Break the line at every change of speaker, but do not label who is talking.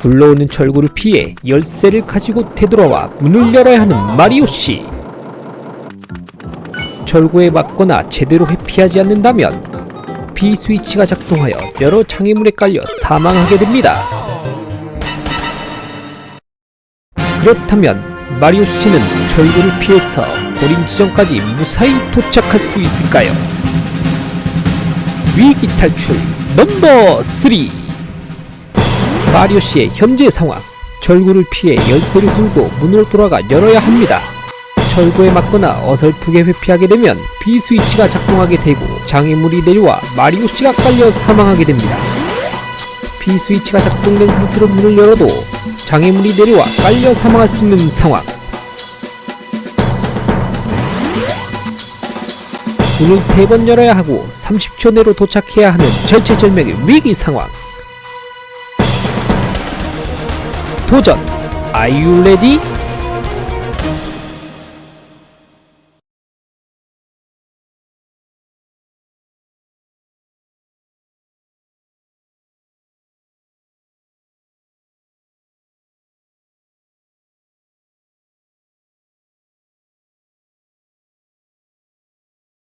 굴러오는 철구를 피해 열쇠를 가지고 되돌아와 문을 열어야 하는 마리오 씨. 철구에 맞거나 제대로 회피하지 않는다면 B 스위치가 작동하여 여러 장애물에 깔려 사망하게 됩니다. 그렇다면 마리오 씨는 철구를 피해서 고린 지점까지 무사히 도착할 수 있을까요? 위기 탈출 넘버 3 마리오 씨의 현재 상황 절구를 피해 열쇠를 들고 문으로 돌아가 열어야 합니다. 철구에 맞거나 어설프게 회피하게 되면 B 스위치가 작동하게 되고 장애물이 내려와 마리오 씨가 깔려 사망하게 됩니다. B 스위치가 작동된 상태로 문을 열어도 장애물이 내려와 깔려 사망할 수 있는 상황. 문을 세 번 열어야 하고 30초 내로 도착해야 하는 절체절명의 위기 상황. 도전! Are you ready?